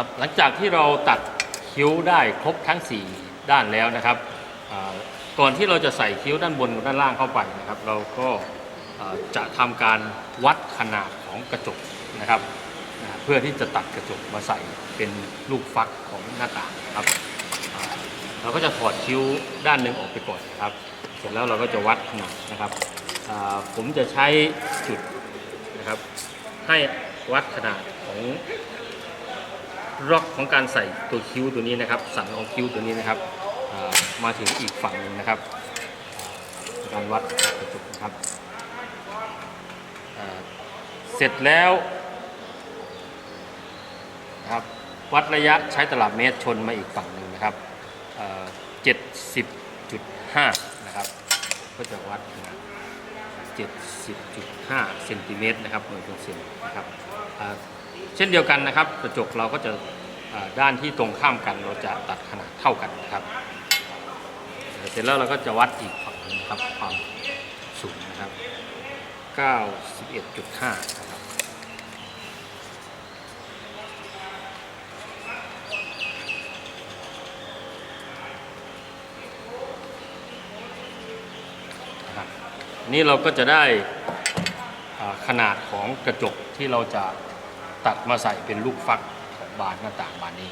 ครับหลังจากที่เราตัดคิ้วได้ครบทั้ง 4 ด้านแล้วนะครับก่อนที่เราจะใส่คิ้วด้านบนกับด้านล่างเข้าไปนะครับ เราก็จะทำการวัดขนาดของกระจกนะครับ เพื่อที่จะตัดกระจกมาใส่เป็นลูกฟักของหน้าต่างครับเราก็จะถอดคิ้วด้านหนึ่งออกไปก่อนนะครับ เสร็จแล้วเราก็จะวัดขนาดนะครับผมจะใช้จุดนะครับให้วัดขนาดของ ร็อกของการใส่ตัวคิ้วตัวนี้นะครับ สันของคิ้วตัวนี้นะครับมาถึงอีกฝั่งหนึงนะครับ การวัดกระจกนะครับเสร็จแล้วนะครับวัดระยะใช้ตลับเมตรชนมาอีกฝั่งหนึ่งนะครับเจ็ดสิบจุดห้านะครับ ก็จะวัดขนาด70.5เซนติเมตรนะครับหน่วยเป็นเซนนะครับ เช่นเดียวกันนะครับ กระจกเราก็จะด้านที่ตรงข้ามกันเราจะตัดขนาดเท่ากันนะครับ เสร็จแล้วเราก็จะวัดอีกฝั่งนึงนะครับความสูงนะครับ 91.5นะครับนะครับนี่เราก็จะได้ขนาดของกระจกที่เราจะ ตัดมาใส่เป็นลูกฟักของบานหน้าต่างบานนี้